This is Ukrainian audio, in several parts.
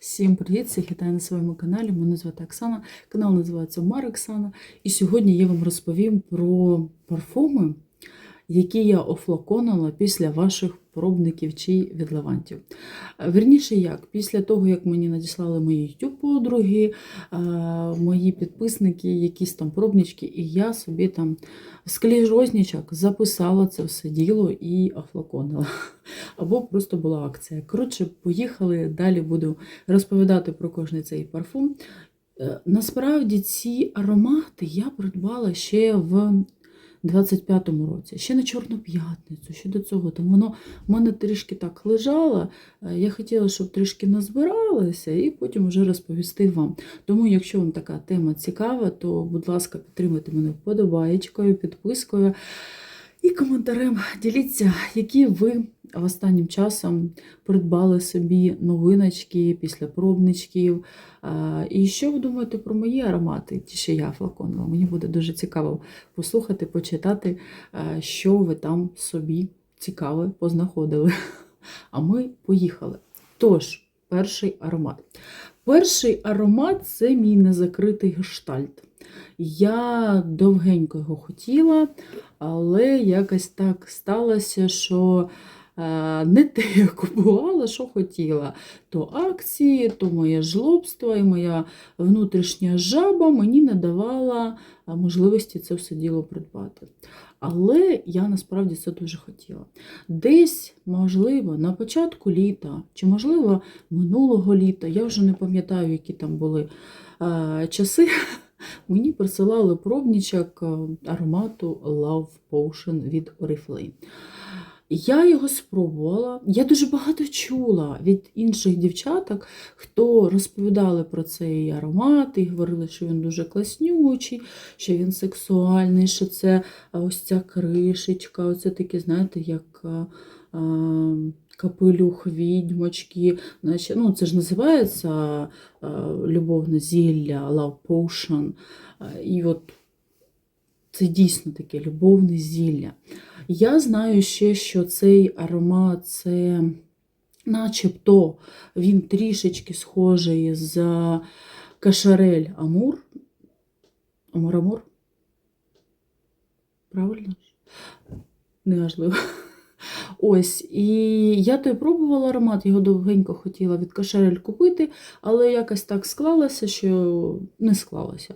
Всім привіт! Всіх вітаю на своєму каналі. Мене звати Оксана. Канал називається Мар Оксана. І сьогодні я вам розповім про парфуми, які я офлаконила після ваших пробників чи відливантів. Верніше як, після того, як мені надіслали мої youtube подруги, е, мої підписники, якісь там пробнички, і я собі там скліжознічок записала це все діло і офлаконила. Або просто була акція. Коротше, поїхали, далі буду розповідати про кожний цей парфум. Е, Насправді ці аромати я придбала ще в 25-му році, ще на Чорну п'ятницю, ще до цього. Там воно в мене трішки так лежало. Е, Я хотіла, щоб трішки назбиралися, і потім вже розповісти вам. Тому, якщо вам така тема цікава, то, будь ласка, підтримайте мене вподобаєчкою, підпискою і коментарем. Діліться, які ви останнім часом придбали собі новиночки після пробничків. І що ви думаєте про мої аромати, ті, що я флаконила? Мені буде дуже цікаво послухати, почитати, що ви там собі цікаве познаходили. А ми поїхали. Тож, перший аромат. Перший аромат це мій незакритий гештальт. Я довгенько його хотіла, але якось так сталося, що не те я купувала, що хотіла. То акції, то моє жлобство і моя внутрішня жаба мені не давала е, можливості це все діло придбати. Але я насправді це дуже хотіла. Десь, можливо, на початку літа, чи, можливо, минулого літа, я вже не пам'ятаю, які там були е, часи. Мені присилали пробничок е, аромату Love Potion від Oriflame. Я його спробувала. Я дуже багато чула від інших дівчаток, хто розповідали про цей аромат і говорили, що він дуже класнючий, що він сексуальний, що це ось ця кришечка, оце таке, знаєте, як а, а, капелюх відьмочки. Значить, ну, це ж називається любовне зілля, love potion. І от це дійсно таке любовне зілля. Я знаю ще, що цей аромат це начебто він трішечки схожий з кашарель Амур. Амур-Амур? Правильно? ж? Неважливо. Ось, і я той пробувала аромат, його довгенько хотіла від кашарель купити, але якось так склалося, що не склалося.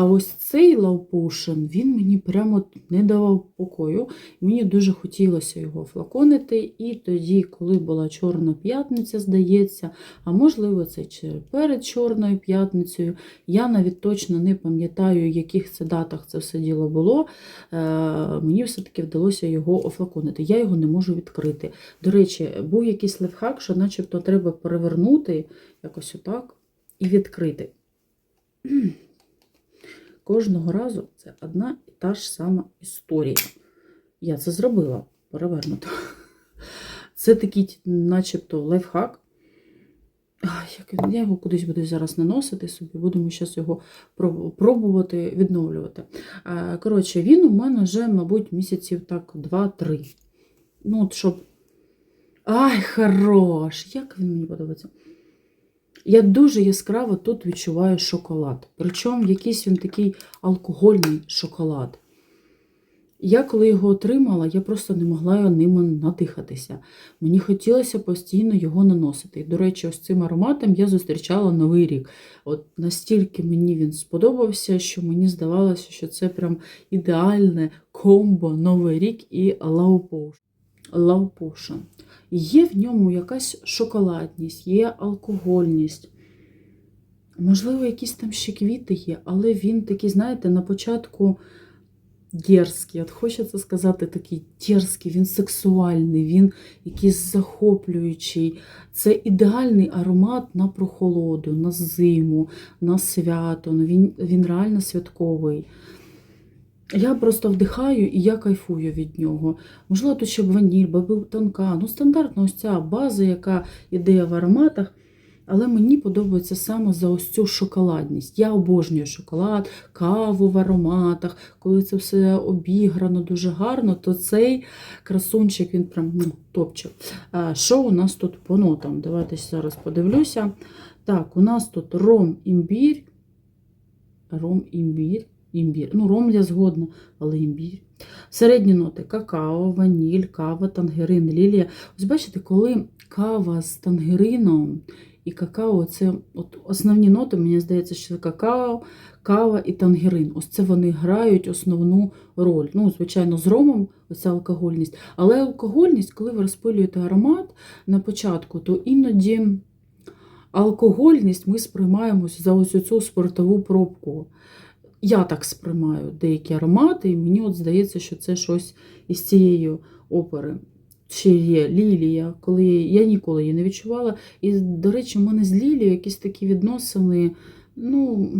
А ось цей Potion, він мені прямо не давав покою. Мені дуже хотілося його флаконити. І тоді, коли була Чорна п'ятниця, здається, а можливо, це перед Чорною п'ятницею, я навіть точно не пам'ятаю, в яких це датах це все діло було. Е, Мені все-таки вдалося його офлаконити. Я його не можу відкрити. До речі, був якийсь лайфхак, що начебто треба перевернути якось отак і відкрити. Кожного разу це одна і та ж сама історія. Я це зробила перевернуто. Це такий, начебто, лайфхак. Ай, як Я його кудись буду зараз наносити собі, будемо зараз його пробувати відновлювати. Коротше, він у мене вже, мабуть, місяців так 2-3. Ну, от щоб. Ай, хорош! Як він мені подобається. Я дуже яскраво тут відчуваю шоколад. Причому якийсь він такий алкогольний шоколад. Я, коли його отримала, я просто не могла ним надихатися. Мені хотілося постійно його наносити. До речі, ось цим ароматом я зустрічала Новий рік. От настільки мені він сподобався, що мені здавалося, що це прям ідеальне комбо Новий рік і Love Potion. Є в ньому якась шоколадність, є алкогольність. Можливо, якісь там ще квіти є, але він такий, знаєте, на початку дерзкий. От хочеться сказати, такий дерзкий, він сексуальний, він якийсь захоплюючий. Це ідеальний аромат на прохолоду, на зиму, на свято. Ну, Він, він реально святковий. Я просто вдихаю і я кайфую від нього. Можливо, тут ще б ваніль, був тонка. Ну, стандартна ось ця база, яка йде в ароматах. Але мені подобається саме за ось цю шоколадність. Я обожнюю шоколад, каву в ароматах. Коли це все обіграно дуже гарно, то цей красунчик він прям ну, топчик. Що у нас тут по нотам? Давайте зараз подивлюся. Так, у нас тут ром імбір. Ром імбір. Імбір. Ну, ром я згодна, але імбір. Середні ноти какао, ваніль, кава, тангерин, лілія. Ось бачите, коли кава з тангерином і какао це от основні ноти, мені здається, що какао, кава і тангерин. Ось це вони грають основну роль. Ну, звичайно, з ромом оця алкогольність. Але алкогольність, коли ви розпилюєте аромат на початку, то іноді алкогольність ми сприймаємо за ось цю спиртову пробку. Я так сприймаю деякі аромати, і мені от здається, що це щось із цієї опери. Ще є лілія, коли я ніколи її не відчувала. І, до речі, в мене з лілією якісь такі відносини, ну,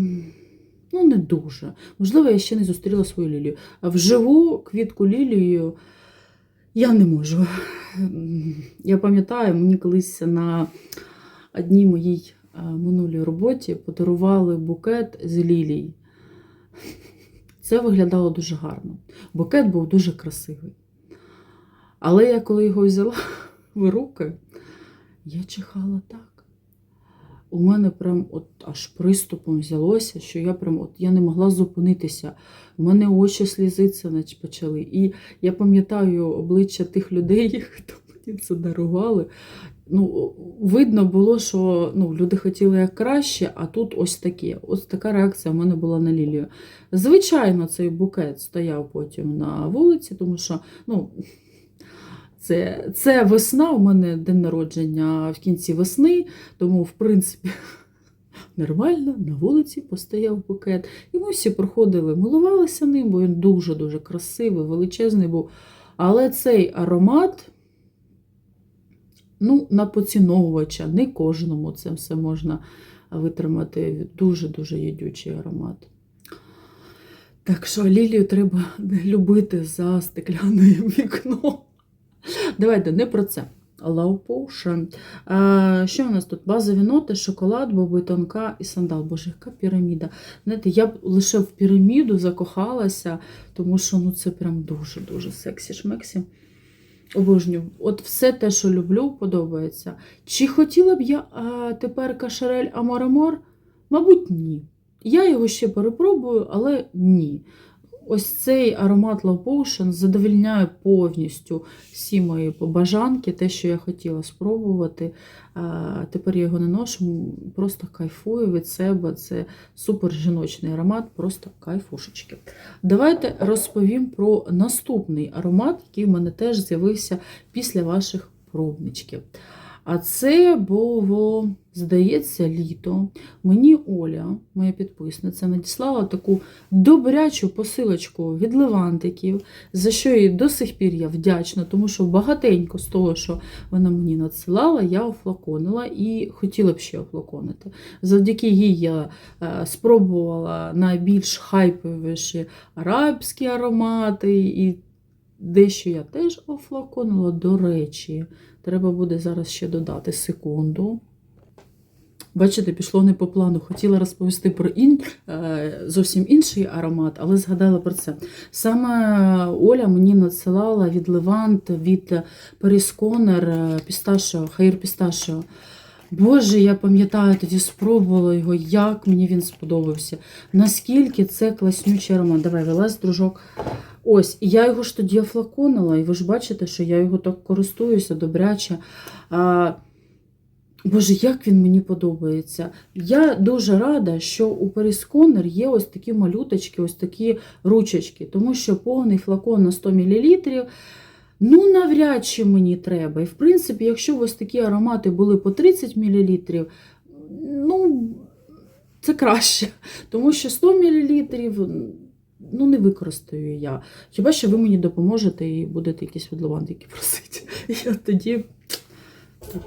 ну не дуже. Можливо, я ще не зустріла свою лілію. Вживу квітку лілію я не можу. Я пам'ятаю, мені колись на одній моїй е, минулій роботі подарували букет з лілій. Це виглядало дуже гарно. Букет був дуже красивий. Але я коли його взяла в руки, я чихала так. У мене прям от аж приступом взялося, що я прям от я не могла зупинитися. У мене очі слізиться почали. І я пам'ятаю обличчя тих людей, хто мені це дарували. Ну, видно було, що ну, люди хотіли як краще, а тут ось таке. Ось така реакція в мене була на лілію. Звичайно, цей букет стояв потім на вулиці, тому що ну, це, це весна, у мене день народження в кінці весни, тому, в принципі, нормально на вулиці постояв букет. І ми всі проходили, милувалися ним, бо він дуже-дуже красивий, величезний був. Але цей аромат. Ну, на поціновувача, не кожному це все можна витримати. Дуже-дуже їдючий аромат. Так що лілію треба любити за стеклянним вікном. Давайте не про це. Love Potion. А, Що у нас тут? Базові ноти, шоколад, боби тонка і сандал. Боже, яка піраміда. Знаєте, я б лише в піраміду закохалася, тому що ну, це прям дуже-дуже сексі-шмексі. Обожнюю. От все те, що люблю, подобається. Чи хотіла б я а, тепер кашарель Амарамор? Мабуть, ні. Я його ще перепробую, але ні. Ось цей аромат Love Potion задовільняє повністю всі мої побажанки, те, що я хотіла спробувати. Тепер я його не ношу, просто кайфую від себе. Це супер жіночний аромат, просто кайфушечки. Давайте розповім про наступний аромат, який в мене теж з'явився після ваших пробничків. А це було, здається, літо. Мені Оля, моя підписниця, надіслала таку добрячу посилочку від левантиків, за що їй до сих пір я вдячна, тому що багатенько з того, що вона мені надсилала, я офлаконила і хотіла б ще офлаконити. Завдяки їй я е, спробувала найбільш хайповіші арабські аромати, і дещо я теж офлаконила, до речі. Треба буде зараз ще додати секунду. Бачите, пішло не по плану. Хотіла розповісти про ін... е, зовсім інший аромат, але згадала про це. Саме Оля мені надсилала від Левант, від Перісконер Пісташо, Хаїр Пісташо. Боже, я пам'ятаю, тоді спробувала його, як мені він сподобався. Наскільки це класнючий аромат. Давай, вилазь, дружок. Ось, я його ж тоді офлаконила, і ви ж бачите, що я його так користуюся добряче. А, Боже, як він мені подобається. Я дуже рада, що у Перісконер є ось такі малюточки, ось такі ручечки, тому що повний флакон на 100 мл. Ну, навряд чи мені треба. І, в принципі, якщо ось такі аромати були по 30 мл, ну, це краще. Тому що 100 мл ну, не використаю я. Хіба що ви мені допоможете і будете якісь відливантики просити. Я тоді,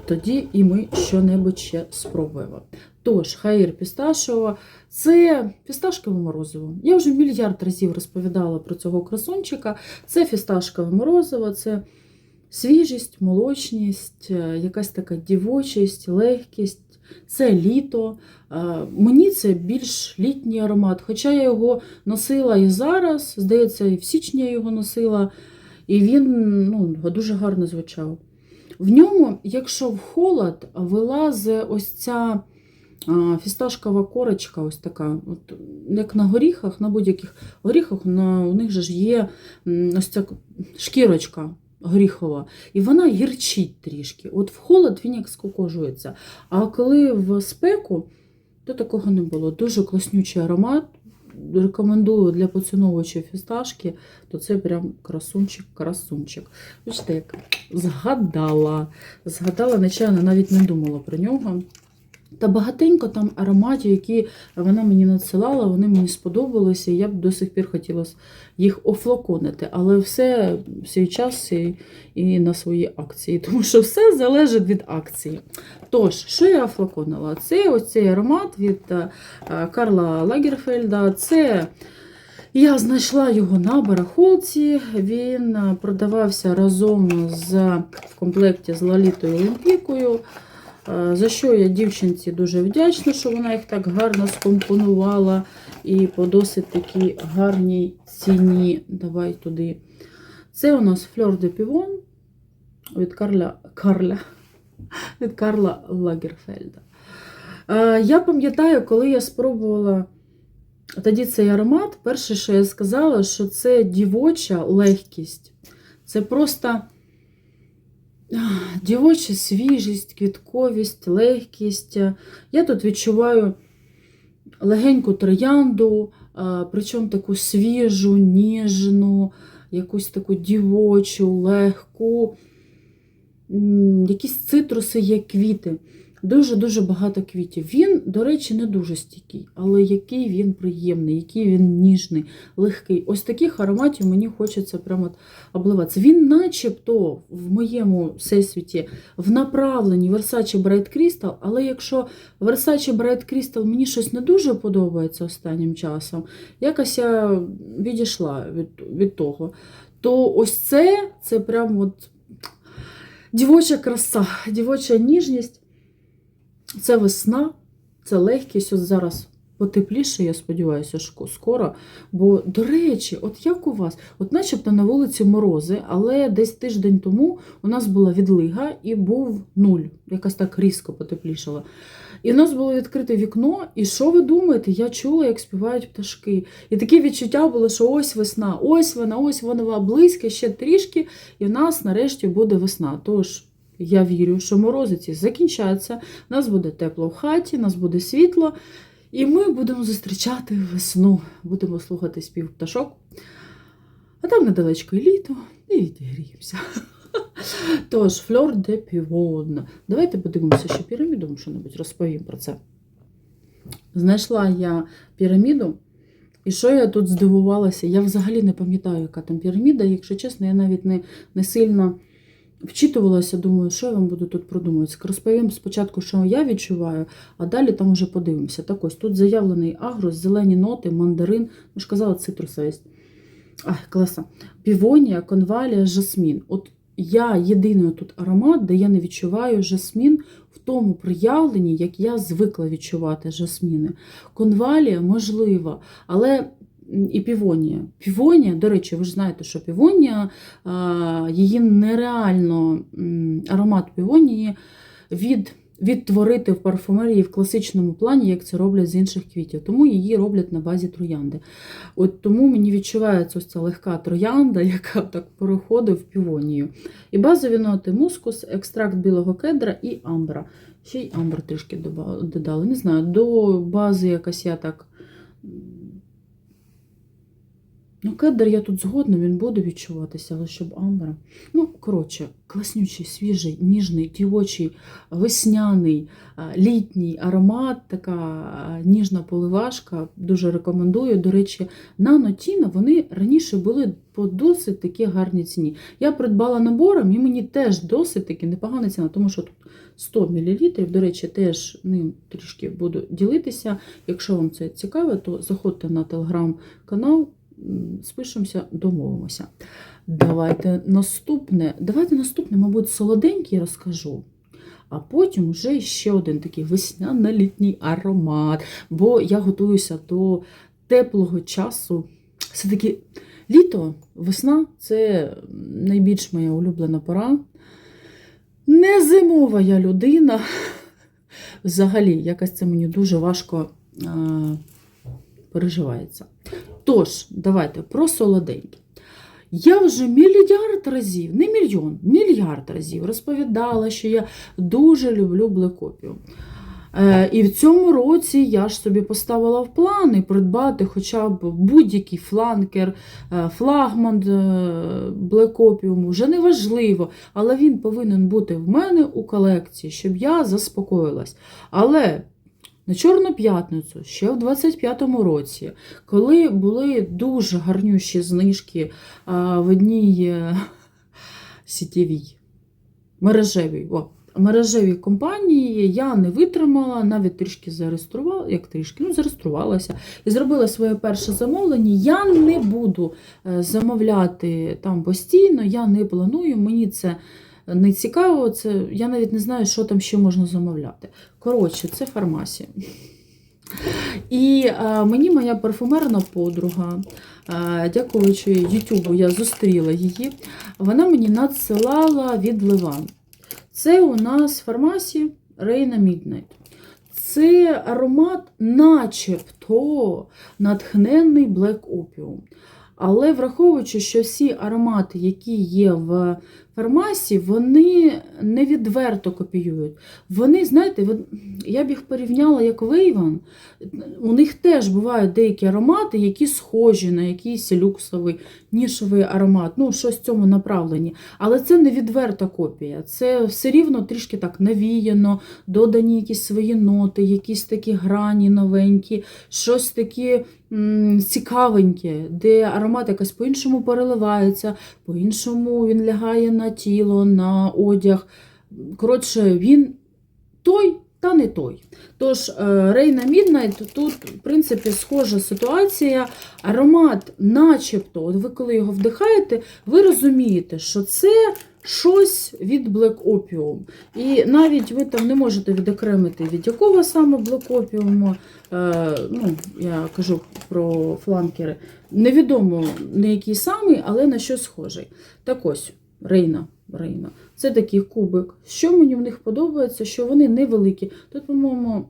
тоді і ми що-небудь ще спробуємо. Тож, хаїр пісташова це фісташкове морозиво. Я вже мільярд разів розповідала про цього красунчика. Це фісташкове морозиво, це свіжість, молочність, якась така дівочість, легкість. Це літо. Е, Мені це більш літній аромат. Хоча я його носила і зараз, здається, і в січні я його носила, і він ну, дуже гарно звучав. В ньому, якщо в холод, вилазить ось ця фісташкова корочка, ось така, от, як на горіхах, на будь-яких горіхах, на, у них же ж є ось ця шкірочка горіхова, і вона гірчить трішки. От в холод він як скукожується. А коли в спеку, то такого не було. Дуже класнючий аромат. Рекомендую для поціновувачів фісташки, то це прям красунчик-красунчик. Бачите, як згадала. Згадала, нечайно, навіть не думала про нього. Та багатенько там ароматів, які вона мені надсилала, вони мені сподобалися, і я б до сих пір хотіла їх офлаконити. Але все в свій час і, і на свої акції, тому що все залежить від акції. Тож, що я офлаконила? Це ось цей аромат від е, Карла Лагерфельда. Це я знайшла його на барахолці. Він е, продавався разом з в комплекті з Лолітою Олімпікою. Е, За що я дівчинці дуже вдячна, що вона їх так гарно скомпонувала і по досить такій гарній ціні. Давай туди. Це у нас Fleur de Pivon від Карля, Карля, від Карла Лагерфельда. Е, Я пам'ятаю, коли я спробувала тоді цей аромат, перше, що я сказала, що це дівоча легкість. Це просто. Дівоча свіжість, квітковість, легкість. Я тут відчуваю легеньку троянду, причому таку свіжу, ніжну, якусь таку дівочу, легку, якісь цитруси є квіти. Дуже-дуже багато квітів. Він, до речі, не дуже стійкий, але який він приємний, який він ніжний, легкий. Ось таких ароматів мені хочеться прямо обливатися. Він начебто в моєму всесвіті в направленні Versace Bright Crystal, але якщо Versace Bright Crystal мені щось не дуже подобається останнім часом, якось я відійшла від, від того, то ось це, це прям от дівоча краса, дівоча ніжність. Це весна, це легкість. От зараз потепліше, я сподіваюся, скоро. Бо, до речі, от як у вас? От начебто на вулиці морози, але десь тиждень тому у нас була відлига і був нуль. Якось так різко потеплішало. І в нас було відкрите вікно, і що ви думаєте? Я чула, як співають пташки. І таке відчуття було, що ось весна, ось вона, ось вона близько, ще трішки, і в нас нарешті буде весна. Тож. Я вірю, що морозиці закінчаться, нас буде тепло в хаті, нас буде світло, і ми будемо зустрічати весну, будемо слухати спів пташок. А там недалечко і літо, і відігріємося. Тож, фльор де півон. Давайте подивимося, що піраміду що-небудь розповім про це. Знайшла я піраміду, і що я тут здивувалася? Я взагалі не пам'ятаю, яка там піраміда. Якщо чесно, я навіть не, не сильно вчитувалася, думаю, що я вам буду тут продумувати. Розповім спочатку, що я відчуваю, а далі там вже подивимося. Так ось тут заявлений агрос, зелені ноти, мандарин, ну ж казала, цитрусовість. Ай, класа. Півонія, конвалія, жасмін. От я єдиний тут аромат, де я не відчуваю жасмін в тому проявленні, як я звикла відчувати жасміни. Конвалія можливо, але і півонія. Півонія, до речі, ви ж знаєте, що півонія, її нереально аромат півонії від, відтворити в парфумерії в класичному плані, як це роблять з інших квітів. Тому її роблять на базі троянди. От Тому мені відчувається ось ця легка троянда, яка так переходить в півонію. І базові ноти мускус, екстракт білого кедра і амбра. Ще й амбр трішки додали. Не знаю, до бази якась я так. Ну, кедр я тут згодна, він буде відчуватися, але щоб амбра. Ну, коротше, класнючий, свіжий, ніжний, дівочий, весняний, літній аромат, така ніжна поливашка. Дуже рекомендую. До речі, нанотіна вони раніше були по досить такі гарні ціні. Я придбала набором і мені теж досить таки непогана ціна, тому що тут 100 мл. До речі, теж ним трішки буду ділитися. Якщо вам це цікаво, то заходьте на телеграм-канал. Спишемося, домовимося. Давайте наступне. Давайте наступне, мабуть, солоденький розкажу. А потім вже ще один такий весняно-літній аромат. Бо я готуюся до теплого часу. Все-таки літо, весна це найбільш моя улюблена пора. Не зимова я людина. Взагалі, якось це мені дуже важко переживається. Тож, давайте про солоденьке. Я вже мільярд разів, не мільйон, мільярд разів розповідала, що я дуже люблю блекопію. Е, і в цьому році я ж собі поставила в плани придбати хоча б будь-який фланкер, е, флагман е, блекопіуму, вже не важливо, але він повинен бути в мене у колекції, щоб я заспокоїлась. Але на Чорну п'ятницю, ще в 25-му році, коли були дуже гарнющі знижки а, в одній е, сітєвій мережевій, о, мережевій компанії, я не витримала, навіть трішки зареєструвала, як трішки, ну, зареєструвалася і зробила своє перше замовлення. Я не буду е, замовляти там постійно, я не планую, мені це не цікаво, це, я навіть не знаю, що там ще можна замовляти. Коротше, це фармасія. І е, мені моя парфумерна подруга, е, дякуючи Ютубу, я зустріла її, вона мені надсилала від Ливан. Це у нас в фармасії Рейна Midnight. Це аромат, начебто натхненний Black Opium. Але враховуючи, що всі аромати, які є в фармасії, вони не відверто копіюють. Вони, знаєте, я б їх порівняла як Вейван. У них теж бувають деякі аромати, які схожі на якийсь люксовий, нішовий аромат, ну, щось в цьому направлені. Але це не відверта копія. Це все рівно трішки так навіяно, додані якісь свої ноти, якісь такі грані новенькі, щось таке цікавеньке, де аромат якось по-іншому переливається, по-іншому він лягає на тіло, на одяг. Коротше, він той та не той. Тож, Рейна Міднайт тут, в принципі, схожа ситуація. Аромат, начебто, от ви коли його вдихаєте, ви розумієте, що це щось від Black Opium. І навіть ви там не можете відокремити, від якого саме Black Opium, е, ну, я кажу про фланкери. Невідомо на який самий, але на що схожий. Так ось, Рейна. Рейна. Це такий кубик. Що мені в них подобається, що вони невеликі. Тут, по-моєму,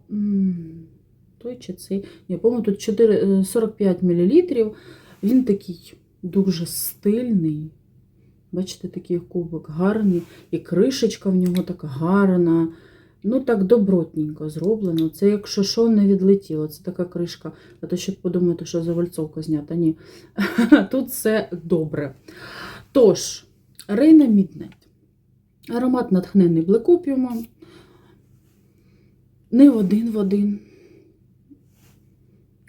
той чи цей, ні, по-моєму, тут 4, е, 45 мл. Він такий дуже стильний. Бачите, такий кубик гарний, і кришечка в нього така гарна. Ну, так добротненько зроблено. Це, якщо що, не відлетіло. Це така кришка. А то ще подумаєте, що завальцовка знята. Ні. Тут все добре. Тож. Рейна Міднайт. Аромат натхнений блекопіумом. Не один в один.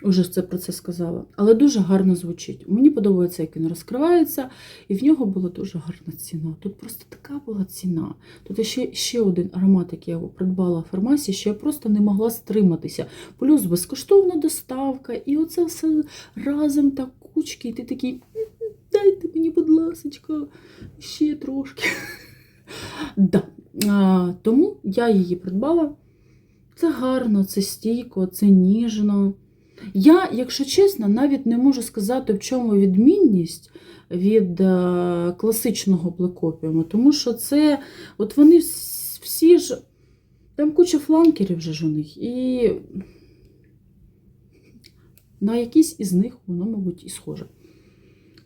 Уже це про це сказала. Але дуже гарно звучить. Мені подобається, як він розкривається, і в нього була дуже гарна ціна. Тут просто така була ціна. Тут ще ще один аромат, який я придбала в фармасії, що я просто не могла стриматися. Плюс безкоштовна доставка, і оце все разом так кучки, і ти такий. Дайте мені, будь ласка, ще трошки. Да. а, Тому я її придбала. Це гарно, це стійко, це ніжно. Я, якщо чесно, навіть не можу сказати, в чому відмінність від а, класичного блекопіуму, тому що це, от вони всі ж, там куча фланкерів вже ж у них, і на якісь із них воно, мабуть, і схоже.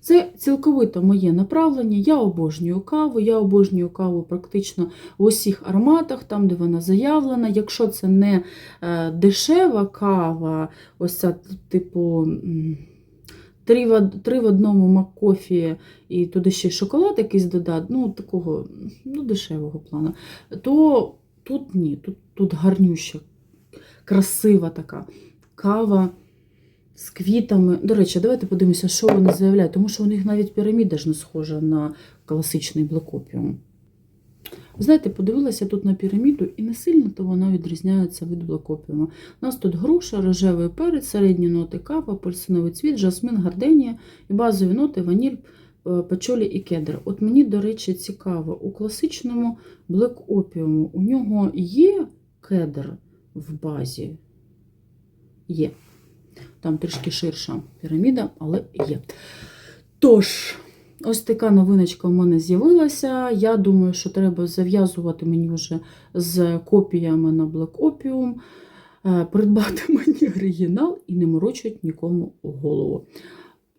Це цілковито моє направлення. Я обожнюю каву, я обожнюю каву практично в усіх ароматах, там, де вона заявлена. Якщо це не е, дешева кава, ось ця, типу. Три в, одному маккофі і туди ще шоколад якийсь додати, ну, такого ну, дешевого плану, то тут ні, тут тут гарнюща, красива така кава з квітами. До речі, давайте подивимося, що вони заявляють, тому що у них навіть піраміда ж не схожа на класичний блекопіум. Знаєте, подивилася тут на піраміду і не сильно то вона відрізняється від блекопіума. У нас тут груша, рожевий перець, середні ноти кава, апельсиновий цвіт, жасмин, гарденія і базові ноти, ваніль, е, пачолі і кедр. От мені, до речі, цікаво, у класичному Opium у нього є кедр в базі? Є. Там трішки ширша піраміда, але є. Тож, ось така новиночка в мене з'явилася. Я думаю, що треба зав'язувати мені вже з копіями на Black Opium, е, придбати мені оригінал і не морочать нікому голову.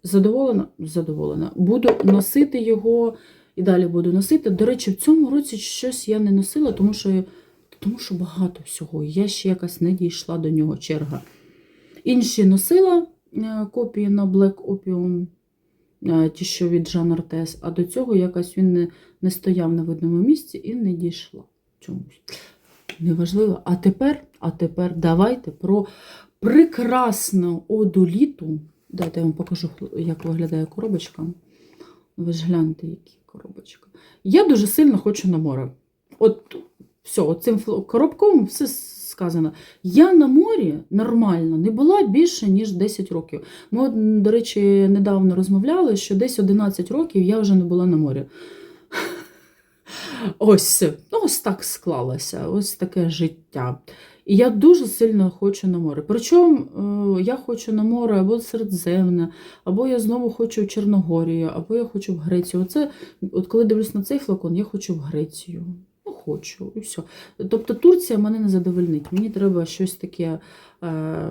Задоволена? Задоволена. Буду носити його і далі буду носити. До речі, в цьому році щось я не носила, тому що, тому що багато всього. Я ще якось не дійшла до нього черга. Інші носила е, копії на Black Opium, е, ті, що від Жан Артес, а до цього якось він не, не стояв на видному місці і не дійшла чомусь. Неважливо. А тепер, а тепер давайте про прекрасну оду літу. Дайте я вам покажу, як виглядає коробочка. Ви ж гляньте, які коробочка. Я дуже сильно хочу на море. От все, цим коробком все сказано. Я на морі нормально не була більше, ніж 10 років. Ми, до речі, недавно розмовляли, що десь 11 років я вже не була на морі. Ось, ось так склалося, ось таке життя. І я дуже сильно хочу на море. Причому е, я хочу на море або Середземне, або я знову хочу в Чорногорію, або я хочу в Грецію. Оце, от коли дивлюсь на цей флакон, я хочу в Грецію. Хочу, і все. Тобто Турція мене не задовольнить. Мені треба щось таке. Е,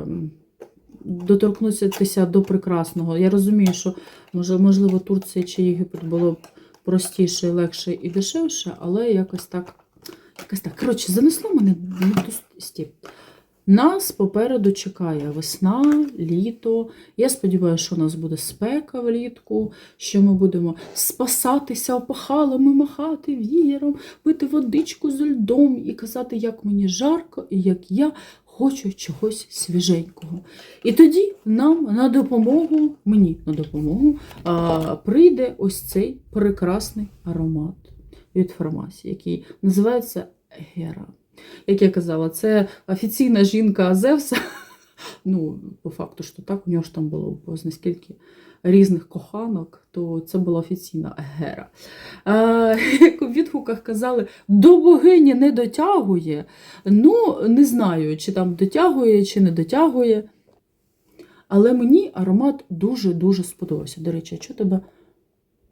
Доторкнутися до прекрасного. Я розумію, що може, можливо Турція чи Єгипет було б простіше, легше і дешевше, але якось так. Якось так. Коротше, занесло мене не в стіп. Нас попереду чекає весна, літо. Я сподіваюся, що у нас буде спека влітку, що ми будемо спасатися опахалами, махати вієром, пити водичку з льдом і казати, як мені жарко і як я хочу чогось свіженького. І тоді нам на допомогу, мені на допомогу, а, прийде ось цей прекрасний аромат від фармасії, який називається Гера. Як я казала, це офіційна жінка Зевса. Ну, по факту, що так, у нього ж там було скільки різних коханок, то це була офіційна Гера. Як у відгуках казали, до богині не дотягує. Ну, не знаю, чи там дотягує, чи не дотягує. Але мені аромат дуже-дуже сподобався. До речі, що тебе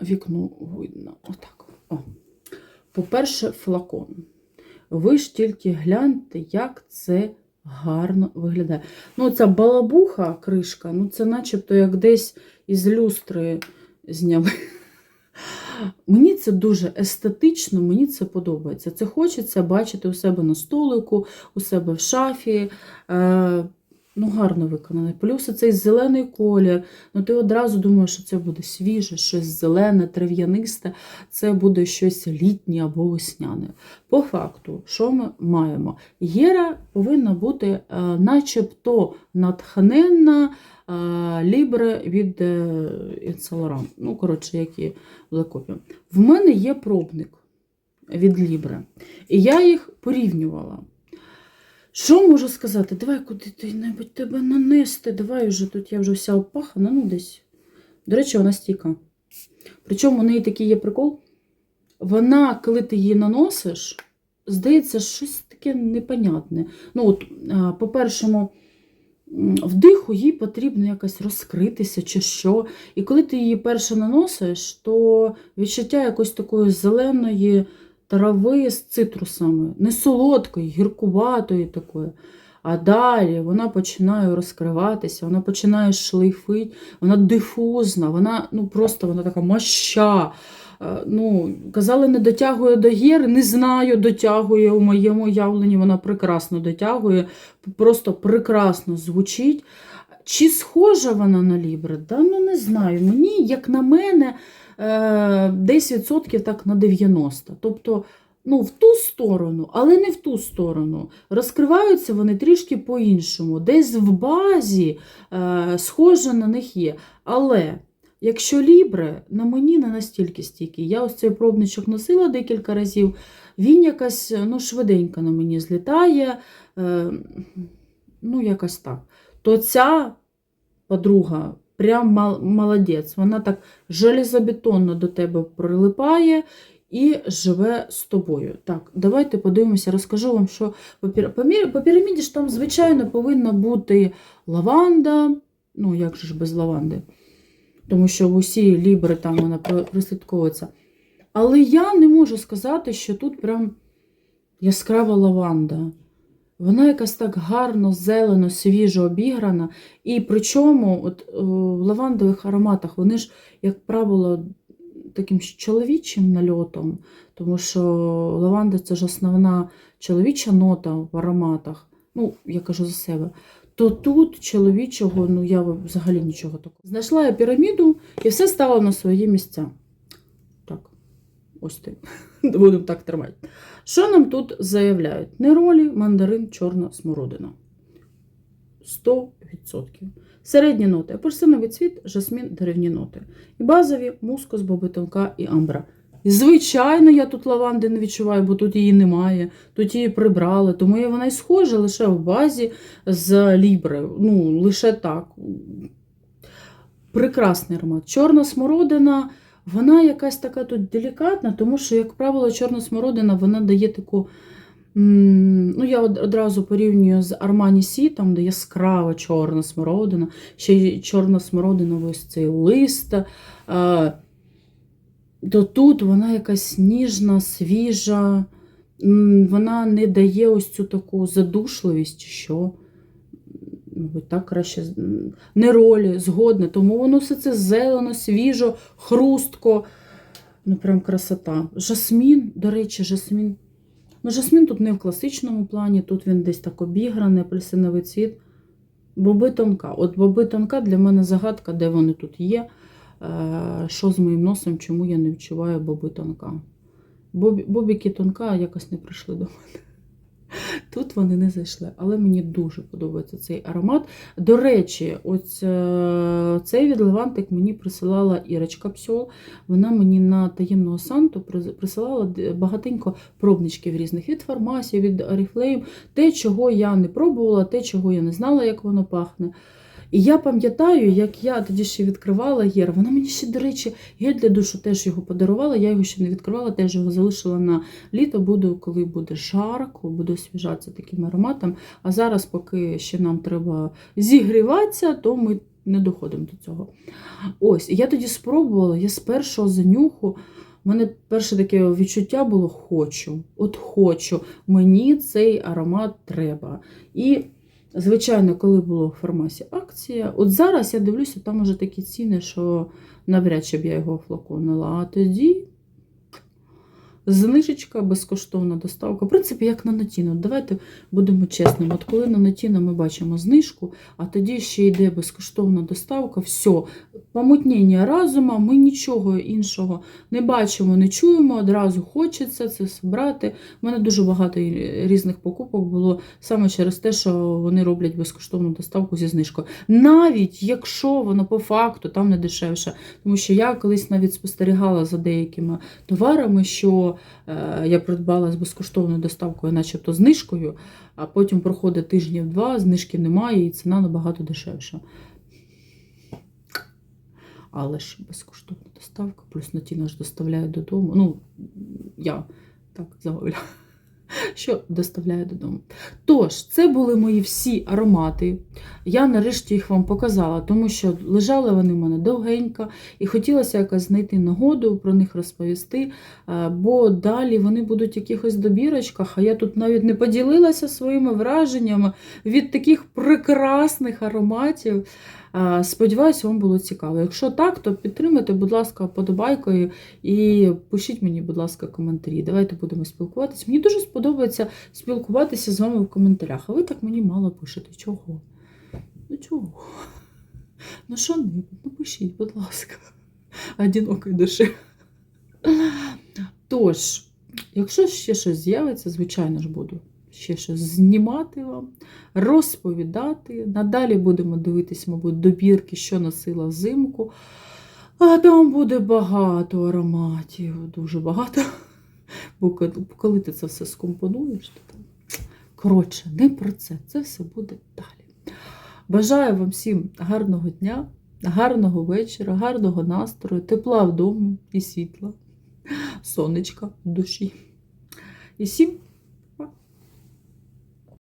вікно видно? Отак. По-перше, флакон. Ви ж тільки гляньте, як це гарно виглядає. Ну, ця балабуха, кришка, ну це начебто як десь із люстри зняли. Мені це дуже естетично, мені це подобається. Це хочеться бачити у себе на столику, у себе в шафі. Е, ну, гарно виконане. Плюс цей зелений колір. Ну, ти одразу думаєш, що це буде свіже, щось зелене, трав'янисте, це буде щось літнє або весняне. По факту, що ми маємо? Єра повинна бути е, начебто натхненна е, лібре від Інсалоран. Ну, коротше, як і В мене є пробник від Лібре. І я їх порівнювала. Що можу сказати? Давай куди-небудь тебе нанести. Давай вже тут я вже вся опахана, ну десь. До речі, вона стійка. Причому у неї такий є прикол. Вона, коли ти її наносиш, здається, щось таке непонятне. Ну, от, по-першому, вдиху їй потрібно якось розкритися чи що. І коли ти її перше наносиш, то відчуття якось такої зеленої трави з цитрусами, не солодкої, гіркуватої такої. А далі вона починає розкриватися, вона починає шлейфити, вона дифузна, вона ну просто вона така моща. Е, Ну, казали, не дотягує до гір, не знаю, дотягує у моєму уявленні, вона прекрасно дотягує, просто прекрасно звучить. Чи схожа вона на Лібре? Да, ну не знаю. Мені, як на мене, десь відсотків так на 90. Тобто, ну, в ту сторону, але не в ту сторону. Розкриваються вони трішки по-іншому. Десь в базі е, схоже на них є. Але якщо Лібре, на мені не настільки стійкий. Я ось цей пробничок носила декілька разів, він якось ну, швиденько на мені злітає. Е, ну, якось так. То ця подруга прям мал- молодець. Вона так железобетонно до тебе прилипає і живе з тобою. Так, давайте подивимося, розкажу вам, що по, пір- по, піраміді ж там, звичайно, повинна бути лаванда. Ну, як же ж без лаванди? Тому що в усі лібри там вона прислідковується. Але я не можу сказати, що тут прям яскрава лаванда. Вона якась так гарно, зелено, свіжо обіграна. І причому от, е, в лавандових ароматах вони ж, як правило, таким чоловічим нальотом, тому що лаванда це ж основна чоловіча нота в ароматах. Ну, я кажу за себе. То тут чоловічого, ну я взагалі нічого такого. Знайшла я піраміду і все стало на свої місця. Так, ось ти. Будемо так тримати. Що нам тут заявляють? Неролі, мандарин, чорна смородина. 100%. Середні ноти апельсиновий цвіт, жасмін, деревні ноти. І базові мускус, бобитонка і амбра. І, звичайно, я тут лаванди не відчуваю, бо тут її немає, тут її прибрали, тому вона й схожа лише в базі з лібри. Ну, лише так. Прекрасний аромат. Чорна смородина, вона якась така тут делікатна, тому що, як правило, чорна смородина вона дає таку. Ну, я одразу порівнюю з Armani Сі, там, де яскрава чорна смородина, ще й чорна смородина, ось цей лист. А, то тут вона якась ніжна, свіжа, вона не дає ось цю таку задушливість, що. Мабуть, так краще не ролі, згодне. Тому воно все це зелено, свіжо, хрустко. Ну, прям красота. Жасмін, до речі, жасмін. Ну, жасмін тут не в класичному плані, тут він десь так обіграний, апельсиновий цвіт. Боби тонка. От боби тонка для мене загадка, де вони тут є. Е, Що з моїм носом, чому я не відчуваю боби тонка. Бобі, бобіки тонка якось не прийшли до мене. Тут вони не зайшли, але мені дуже подобається цей аромат. До речі, ось е, цей від Левантик мені присилала Ірочка Псьол. Вона мені на таємного санту присилала багатенько пробничків різних від фармасії, від Oriflame. Те, чого я не пробувала, те, чого я не знала, як воно пахне. І я пам'ятаю, як я тоді ще відкривала Єр. Вона мені ще, до речі, гель для душу теж його подарувала. Я його ще не відкривала, теж його залишила на літо. Буду, коли буде жарко, буду освіжатися таким ароматом. А зараз, поки ще нам треба зігріватися, то ми не доходимо до цього. Ось, я тоді спробувала, я з першого занюху. У мене перше таке відчуття було хочу. От хочу. Мені цей аромат треба. І, звичайно, коли було в фармасі акція, от зараз я дивлюся, там уже такі ціни, що навряд чи б я його флаконила. А тоді знижечка, безкоштовна доставка. В принципі, як на Натіно. Давайте будемо чесними. От коли на Натіно ми бачимо знижку, а тоді ще йде безкоштовна доставка, все, помутнення разума, ми нічого іншого не бачимо, не чуємо, одразу хочеться це все брати. У мене дуже багато різних покупок було саме через те, що вони роблять безкоштовну доставку зі знижкою. Навіть якщо воно по факту там не дешевше. Тому що я колись навіть спостерігала за деякими товарами, що е, я придбала з безкоштовною доставкою, начебто знижкою, а потім проходить тижнів два, знижки немає і ціна набагато дешевша. Але ж безкоштовна доставка, плюс на ті ж доставляє додому. Ну, я так замовляю, що доставляє додому. Тож, це були мої всі аромати. Я нарешті їх вам показала, тому що лежали вони в мене довгенько, і хотілося якось знайти нагоду про них розповісти. е, Бо далі вони будуть в якихось добірочках, а я тут навіть не поділилася своїми враженнями від таких прекрасних ароматів. Е, Сподіваюся, вам було цікаво. Якщо так, то підтримайте, будь ласка, подобайкою і пишіть мені, будь ласка, коментарі. Давайте будемо спілкуватися. Мені дуже сподобається спілкуватися з вами в коментарях. А ви так мені мало пишете. Чого? Ну чого? Ну що небудь, ну пишіть, будь ласка. Одинокої душі. Тож, якщо ще щось з'явиться, звичайно ж буду ще щось знімати вам, розповідати. Надалі будемо дивитись, мабуть, добірки, що носила взимку. А там буде багато ароматів, дуже багато. Бо коли- ти це все скомпонуєш, то там. Коротше, не про це. Це все буде далі. Бажаю вам всім гарного дня, гарного вечора, гарного настрою, тепла вдома і світла, сонечка в душі. І всім